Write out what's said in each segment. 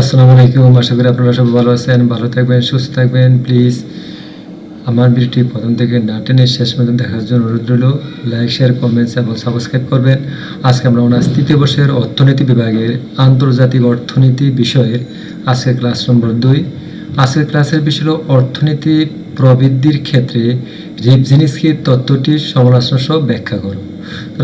আসসালামু আলাইকুম, আশা করি আপনারা সবাই ভালো আছেন, ভালো থাকবেন, সুস্থ থাকবেন। প্লিজ আমার ভিডিওটি প্রথম থেকে না টেনে শেষ পর্যন্ত দেখার জন্য অনুরোধ রইল। লাইক শেয়ার কমেন্টস এবং সাবস্ক্রাইব করবেন। আজকে আমরা অনার্স তৃতীয় বর্ষের অর্থনীতি বিভাগের আন্তর্জাতিক অর্থনীতি বিষয়ের আজকের ক্লাস নম্বর দুই। আজকের ক্লাসের বিষয় হলো অর্থনীতি প্রবৃদ্ধির ক্ষেত্রে রিপজিনিসকি তত্ত্বটির সমালোচনা সহ ব্যাখ্যা করো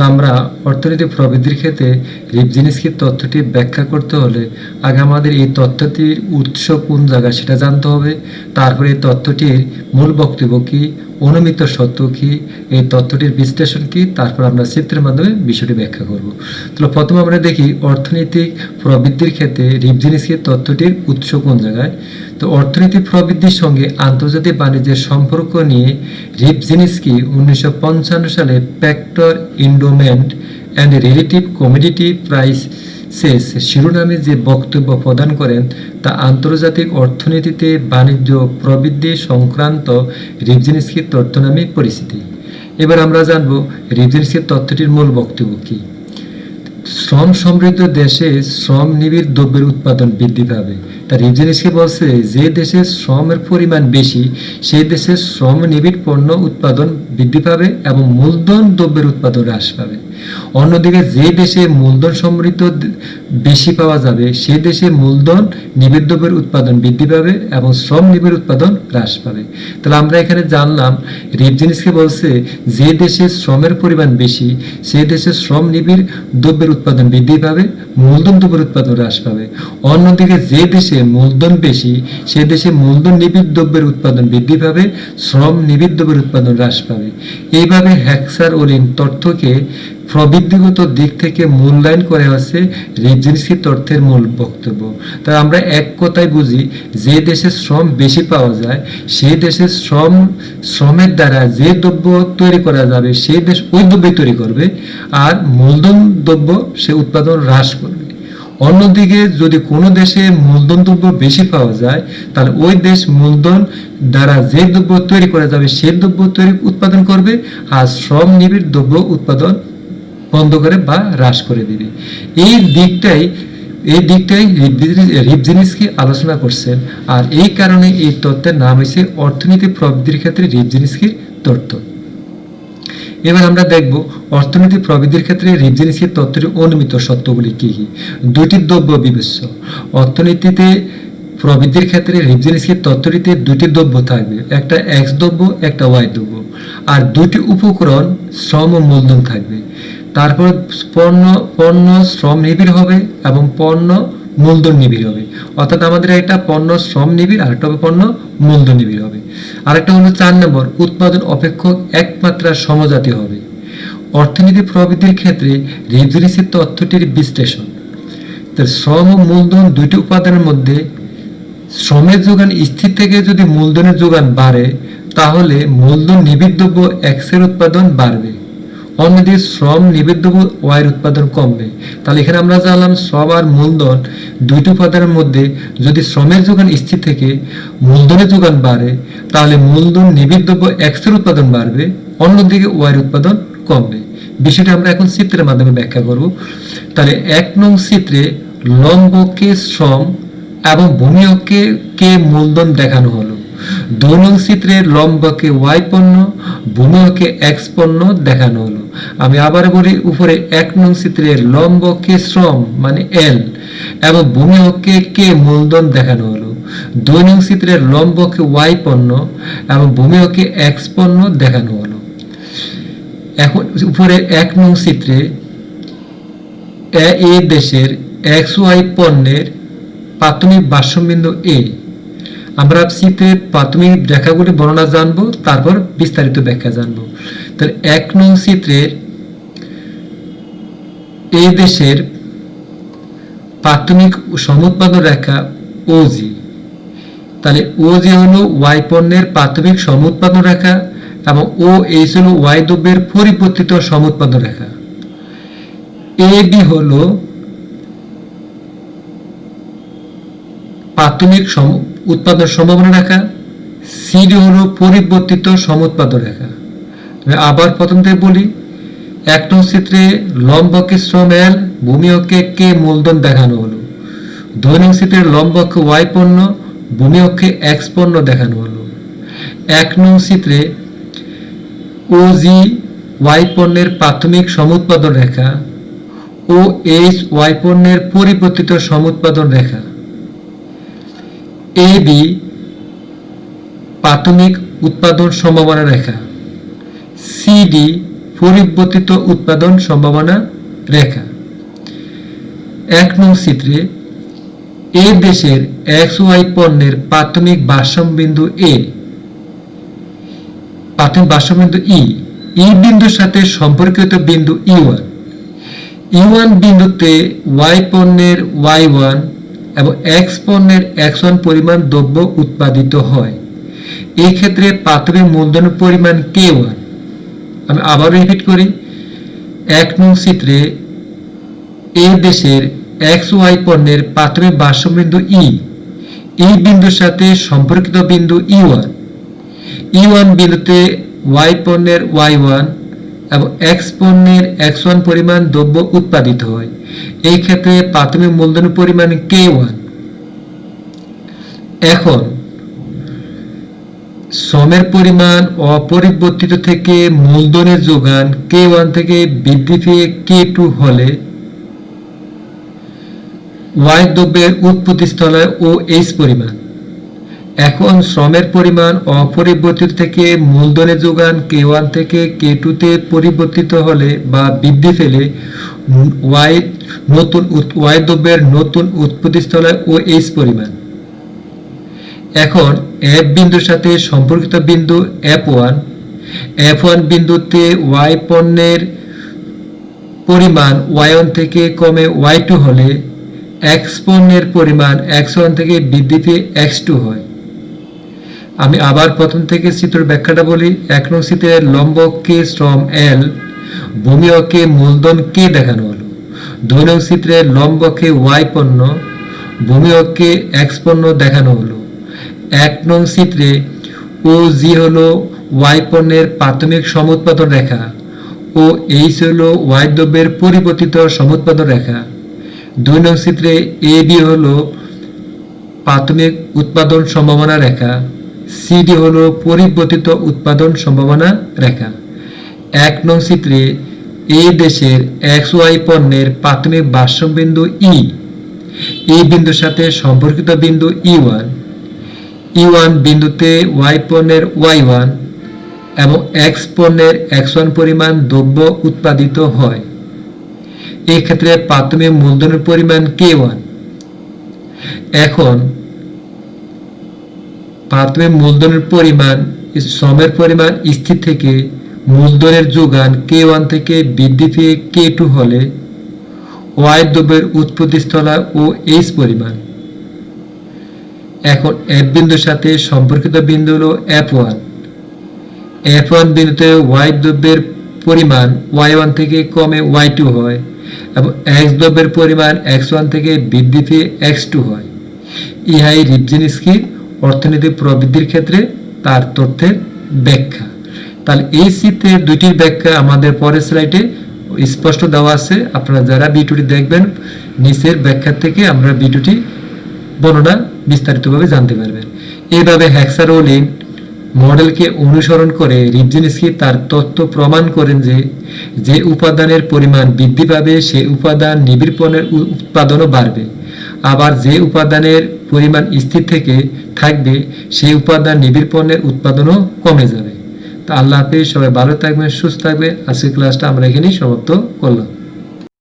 আমরা অর্থনীতি প্রবৃদ্ধির ক্ষেত্রে রিপজিনিসকি তথ্যটি ব্যাখ্যা করতে হলে আগে আমাদের এই তথ্যটির উৎস কোন জায়গা সেটা জানতে হবে, তারপরে এই তথ্যটির মূল বক্তব্য কি, অনুমিত সত্য কি, এই তথ্যটির বিশ্লেষণ কি, তারপর আমরা চিত্রের মাধ্যমে বিষয়টি ব্যাখ্যা করব। তাহলে প্রথমে আমরা দেখি অর্থনৈতিক প্রবৃদ্ধির ক্ষেত্রে রিপজিনিসকি তথ্যটির উৎস কোন জায়গায়। তো অর্থনীতি প্রবৃদ্ধির সঙ্গে আন্তর্জাতিক বাণিজ্যের সম্পর্ক নিয়ে রিপজিনিসকি উনিশশো সালে factor endowment and relative commodity price শেষ শিরোনামে যে বক্তব্য প্রদান করেন, তা আন্তর্জাতিক অর্থনীতিতে বাণিজ্য প্রবৃদ্ধি সংক্রান্ত রিপজিনিসকির তথ্য নামে পরিচিতি। এবার আমরা জানব রিপজিনিসকির তথ্যটির মূল বক্তব্য কী। শ্রম সমৃদ্ধ দেশে শ্রম নিবিড় দ্রব্যের উৎপাদন বৃদ্ধি পাবে। তার রিজনেসকে বলছে, যে দেশে শ্রমের পরিমাণ বেশি, সেই দেশে শ্রম নিবিড় পণ্য উৎপাদন বৃদ্ধি পাবে এবং মূলধন দ্রব্যের উৎপাদন হ্রাস পাবে। অন্যদিকে যে দেশে মূলধন সমৃদ্ধ বেশি পাওয়া যাবে সেই দেশে মূলধন নিবিড় দ্রব্যের উৎপাদন বৃদ্ধি পাবে এবং শ্রম নিবিড় উৎপাদন হ্রাস পাবে। তাহলে আমরা এখানে জানলাম রিপজিনিসকে বলছে যে দেশে শ্রমের পরিমাণ বেশি সেই দেশে শ্রম নিবিড় দ্রব্যের উৎপাদন বৃদ্ধি পাবে, মূলধন দ্রব্যের উৎপাদন হ্রাস পাবে। অন্যদিকে যে দেশে মূলধন বেশি, সে দেশে মূলধন নিবিড় দ্রব্যের উৎপাদন বৃদ্ধি পাবে, শ্রম নিবিড় দ্রব্যের উৎপাদন হ্রাস পাবে। এইভাবে হ্যাক্সার ওলিন তথ্যকে প্রবৃদ্ধিগত দিক থেকে মূল্যায়ন করে হচ্ছে রিজেন্সি তথ্যের মূল বক্তব্য। তাই আমরা এক কথায় বুঝি, যে দেশে শ্রম বেশি পাওয়া যায়, সেই দেশে শ্রম, শ্রমের দ্বারা যে দ্রব্য তৈরি করা যাবে, সেই দেশ ওই দ্রব্যই তৈরি করবে, আর মূলধন দ্রব্য সে উৎপাদন হ্রাস করবে। অন্যদিকে যদি কোনো দেশে মূলধন দ্রব্য বেশি পাওয়া যায়, তাহলে ওই দেশ মূলধন দ্বারা যে দ্রব্য তৈরি করা যাবে, সেই দ্রব্য তৈরি উৎপাদন করবে, আর শ্রম নিবিড় দ্রব্য উৎপাদন বন্ধ করে বা হ্রাস করে দিবে। এই দিকটাই এই দিকটাই রিপজিনিসকে আলোচনা করছেন। আর এই কারণে এই তত্ত্বের নাম হয়েছে অর্থনীতি প্রবৃদ্ধির ক্ষেত্রে রিপজিনিসকির তত্ত্ব। এবার আমরা দেখব অর্থনীতি প্রবৃদ্ধির ক্ষেত্রে রিপজিনিসকির তত্ত্বের অনুমিত সত্যগুলি কি কি। দুটি দ্রব্য বিবেচ্য। অর্থনীতিতে প্রবৃদ্ধির ক্ষেত্রে রিপজিনিসকির তত্ত্বটিতে দুটি দ্রব্য থাকবে। একটা এক্স দ্রব্য, একটা ওয়াই দ্রব্য। আর দুটি উপকরণ শ্রম ও মূলধন থাকবে। তারপর পণ্য পণ্য শ্রম নিবিড় হবে এবং পণ্য মূলধন নিবিড় হবে। অর্থাৎ আমাদের একটা পণ্য শ্রম নিবিড় আর একটা হবে পণ্য মূলধন নিবিড় হবে। আরেকটা হলো চার নম্বর, উৎপাদন অপেক্ষক একমাত্রা সমজাতীয় হবে। অর্থনীতি প্রবৃদ্ধির ক্ষেত্রে রিজনিসের তথ্যটির বিশ্লেষণ। তো শ্রম ও মূলধন দুইটি উপাদানের মধ্যে শ্রমের যোগান স্থির থেকে যদি মূলধনের যোগান বাড়ে, তাহলে মূলধন নিবিড় দ্রব্য এক্সের উৎপাদন বাড়বে। অন্যদিকে শ্রম নিবিড় দ্রব্য ওয়াইয়ের উৎপাদন কমবে তাহলে এখানে আমরা জানলাম শ্রম আর মূলধন দুইটি উপাদানের মধ্যে যদি শ্রমের যোগান স্থির থেকে মূলধনের যোগান বাড়ে, তাহলে মূলধন নিবিড় দ্রব্য এক্সের উৎপাদন বাড়বে, অন্যদিকে ওয়াইয়ের উৎপাদন কমবে বিষয়টা আমরা এখন চিত্রের মাধ্যমে ব্যাখ্যা করব। তাহলে এক নং চিত্রে লম্বকে শ্রম এবং ভূমিয়কে কে মূলধন দেখানো হলো। দুই নং চিত্রে লম্বকে ওয়াই পণ্য, ভূমিয়কে এক্স পণ্য দেখানো হলো। আমি আবার বলি, উপরে এক নং চিত্রে লম্বকে শ্রম মানে এল, এবং ভূমিয়কে কে মূলধন দেখানো হলো। দুই নং চিত্রে লম্বকে ওয়াই পণ্য, এবং ভূমিয়কে এক্স পণ্য দেখানো হলো। এখন উপরে এক নং চিত্রে এ দেশের এক্স ওয়াই পণ্যের প্রাথমিক ভাষ্যবিন্দু এ। আমরা চিত্রে প্রাথমিক রেখাগুলি বর্ণনা জানব, তারপর বিস্তারিত ব্যাখ্যা জানব। তাহলে এক নং চিত্রের এই দেশের প্রাথমিক সমুৎপাদন রেখা ওজি তাহলে ওজি হলো ওয়াই পণ্যের প্রাথমিক সমুৎপাদন রেখা এবং ও এইচ হলো ওয়াই দ্রব্যের পরিবর্তিত সমুৎপাদন রেখা। এ বি হলো প্রাথমিক সম- উৎপাদন সম্ভাবনা রেখা, সিডি হলো পরিবর্তিত সমুৎপাদন রেখা। আমি আবার প্রথম থেকে বলি, এক নং চিত্রে লম্বকে শ্রম এল ভূমি অক্ষে কে মূলধন দেখানো হলো? দৈনিক চিত্রের লম্ব অক্ষে ওয়াই পণ্য, ভূমি অক্ষে এক্স পণ্য দেখানো হলো। এক নং চিত্রে ও জি ওয়াই পণ্যের প্রাথমিক সমুৎপাদন রেখা ও এইচ ওয়াই পণ্যের পরিবর্তিত সমুৎপাদন রেখা। এ বি প্রাথমিক উৎপাদন সম্ভাবনা রেখা। সিডি পরিবর্তিত উৎপাদন সম্ভাবনা রেখা। এক নং চিত্রে এ দেশের এক্স ওয়াই পণ্যের প্রাথমিক ভারসাম্য বিন্দু এ। প্রাথমিক ভারসাম্য বিন্দু ই। ই বিন্দুর সাথে সম্পর্কিত বিন্দু ই ওয়ান। ই ওয়ান বিন্দুতে ওয়াই পণ্যের ওয়াই ওয়ান এবং এক্স পণ্যের এক্স ওয়ান পরিমাণ দ্রব্য উৎপাদিত হয়। এই ক্ষেত্রে প্রাথমিক মূলধনের পরিমাণ কে ওয়ান আমি আবার রিপিট করি, এক নং চিত্রে এ দেশের এক্স ওয়াই পণ্যের প্রাথমিক ভারসাম্যবিন্দু ই এই বিন্দুর সাথে সম্পর্কিত বিন্দু ই ওয়ান ই ওয়ান বিন্দুতে ওয়াই পণ্যের ওয়াই ওয়ান এবং এক্স পণ্যের এক্স ওয়ান পরিমাণ দ্রব্য উৎপাদিত হয়। এই ক্ষেত্রে প্রাথমিক মূলধনের পরিমাণ কে ওয়ান এখন, শ্রমের পরিমাণ অপরিবর্তিত থেকে মূলধনের যোগান কে ওয়ান থেকে বৃদ্ধি পেয়ে কে টু হলে ওয়াই দ্রব্যের উৎপত্তি স্থলে ও এইচ পরিমাণ। এখন শ্রমের পরিমাণ অপরিবর্তিত থেকে মূলধনের যোগান কে ওয়ান থেকে কে টুতে পরিবর্তিত হলে বা বৃদ্ধি পেলে ওয়াই নতুন ওয়াই দ্রব্যের নতুন উৎপত্তি স্থলে ও এইচ পরিমাণ। এখন এফ বিন্দুর সাথে সম্পর্কিত বিন্দু এফ ওয়ান এফ ওয়ান বিন্দুতে ওয়াই পণ্যের পরিমাণ ওয়াই ওয়ান থেকে কমে ওয়াই টু হলে এক্স পণ্যের পরিমাণ এক্স ওয়ান থেকে বৃদ্ধি পেয়ে এক্স টু হয়। আমি আবার প্রথম থেকে চিত্র ব্যাখ্যাটা বলি। এক নং চিত্রের লম্ব কে শ্রম এল, ভূমি অকে মূলধন কে দেখানো হলো? দুই নং চিত্রের লম্ব কে ওয়াই পণ্য, ভূমি অকে এক্স পণ্য দেখানো হলো। এক নং চিত্রে ও জি হলো ওয়াই পণ্যের প্রাথমিক সমুৎপাদন রেখা ও এইচ হলো ওয়াই দ্রব্যের পরিবর্তিত সমুৎপাদন রেখা। দুই নং চিত্রে এ বি হলো প্রাথমিক উৎপাদন সম্ভাবনা রেখা। সিডি হল পরিবর্তিত উৎপাদন সম্ভাবনা রেখা। এক নং চিত্রে এ দেশের এক্স ওয়াই পণ্যের প্রাথমিক ভারসাম্য বিন্দু ই। এই বিন্দুর সাথে সম্পর্কিত বিন্দু ই ওয়ান। ই ওয়ান বিন্দুতে ওয়াই পণ্যের ওয়াই ওয়ান এবং এক্স পণ্যের এক্স ওয়ান পরিমাণ দ্রব্য উৎপাদিত হয়। এক্ষেত্রে ক্ষেত্রে প্রাথমিক মূলধনের পরিমাণ কে ওয়ান। এখন প্রাথমিক মূলধনের পরিমাণ, শ্রমের পরিমাণ স্থির থেকে মূলধনের যোগান কে ওয়ান থেকে বৃদ্ধি পেয়ে কে টু হলে ওয়াই দ্রব্যের উৎপত্তি স্থলা ও এইচ পরিমাণ। এখন এফ বিন্দুর সাথে সম্পর্কিত বিন্দু হলো এফ ওয়ান এফ ওয়ান বিন্দুতে ওয়াই দ্রব্যের পরিমাণ ওয়াই ওয়ান থেকে কমে ওয়াই টু হয় এবং এক্স দ্রব্যের পরিমাণ এক্স ওয়ান থেকে বৃদ্ধি পেয়ে এক্স টু হয়। ইহাই রিবজিনস্কির অর্থনীতি প্রবৃদ্ধির ক্ষেত্রে তার তথ্যের ব্যাখ্যা। তাহলে এই চিত্রের দুইটির ব্যাখ্যা আমাদের পরের স্লাইডে স্পষ্ট দেওয়া আছে। আপনারা যারা ভিডিওটি দেখবেন, নিচের ব্যাখ্যা থেকে আমরা ভিডিওটি বর্ণনা বিস্তারিতভাবে জানতে পারবেন। এইভাবে হ্যাক্সারোলিন মডেলকে অনুসরণ করে রিবজিনস্কি তার তত্ত্ব প্রমাণ করেন যে যে উপাদানের পরিমাণ বৃদ্ধি পাবে, সে উপাদান নিবিড়পণের উৎপাদনও বাড়বে। আবার যে উপাদানের পরিমাণ স্থির থেকে থাকবে, সেই উপাদান নিবিড় পণ্যের উৎপাদনও কমে যাবে। তা আল্লাহ হাফিজ, সবাই ভালো থাকবেন, সুস্থ থাকবে আজকের ক্লাসটা আমরা এখানেই সমাপ্ত করলাম।